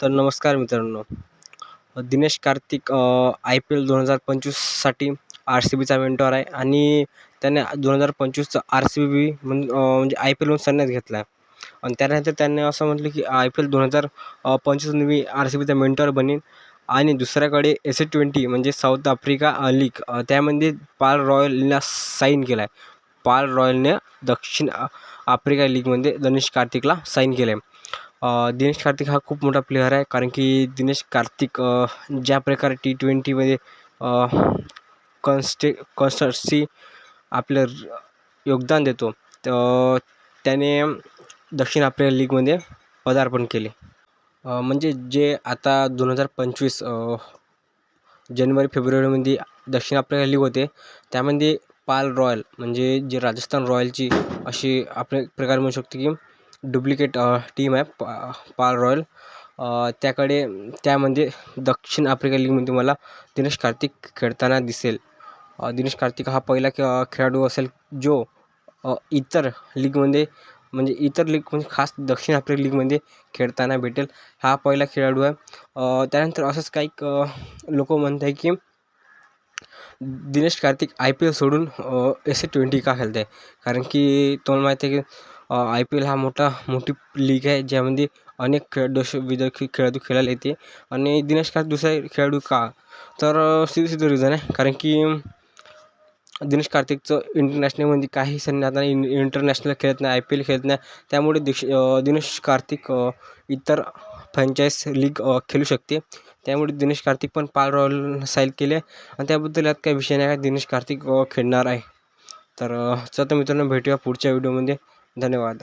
तर नमस्कार मित्रांनो. Dinesh Karthik I P L दोन हजार पंचवीससाठी आर सी बीचा मेंटॉर आहे आणि त्याने दोन हजार पंचवीसचा आर सी बी म्हण म्हणजे आय पी एलहून संन्यास घेतला आहे. आणि त्यानंतर त्याने असं म्हटलं की आय पी एल दोन हजार पंचवीस मी आर सी बीचा मेंटॉर बनेन. आणि दुसऱ्याकडे एस ए ट्वेंटी म्हणजे साऊथ आफ्रिका लीग त्यामध्ये पाल रॉयलला साईन केला आहे पाल रॉयलने दक्षिण आफ्रिका लीगमध्ये दिनेश कार्तिकला साईन केलं आहे दिनेश कार्तिक हा खूप मोठा प्लेअर आहे. कारण की दिनेश कार्तिक ज्या प्रकारे टी ट्वेंटीमध्ये कन्स्टे कन्स्टन्सी आपलं योगदान देतो तर त्याने दक्षिण आफ्रिका लीगमध्ये पदार्पण केले. म्हणजे जे आता दोन हजार पंचवीस जानेवारी फेब्रुवारीमध्ये दक्षिण आफ्रिका लीग होते त्यामध्ये पाल रॉयल म्हणजे जे राजस्थान रॉयलची अशी आपण प्रकारे म्हणू शकतो की डुप्लिकेट टीम आहे पा पाल रॉयल. त्याकडे त्यामध्ये दक्षिण आफ्रिका लीगमध्ये मला दिनेश कार्तिक खेळताना दिसेल. दिनेश कार्तिक हा पहिला खे खेळाडू असेल जो इतर लीगमध्ये म्हणजे इतर लीग म्हणजे खास दक्षिण आफ्रिका लीगमध्ये खेळताना भेटेल. हा पहिला खेळाडू आहे. त्यानंतर असंच काही लोक म्हणत आहे की Dinesh Karthik I P L सोडून एस ए ट्वेंटी का खेळत आहे कारण की तुम्हाला माहिती आहे की आय पी एल हा मोठा मोठी लीग आहे ज्यामध्ये अनेक खेळ देश खेळाडू खेळायला येते. आणि दिनेश कार्तिक दुसरा खेळाडू का? तर सिद्ध सिद्ध रिझन आहे. कारण की दिनेश कार्तिकचं इंटरनॅशनलमध्ये काही सण आता इन इंटरनॅशनल खेळत नाही आय पी एल खेळत नाही. त्यामुळे दिक्ष दिनेश कार्तिक इतर फ्रँचाईज लीग खेळू शकते. त्यामुळे दिनेश कार्तिक पण पाल रॉयल साईल केले. आणि त्याबद्दल यात काही विषय नाही. आहे दिनेश कार्तिक खेळणार आहे. तर चला तर मित्रांनो भेटूया पुढच्या व्हिडिओमध्ये धन्यवाद.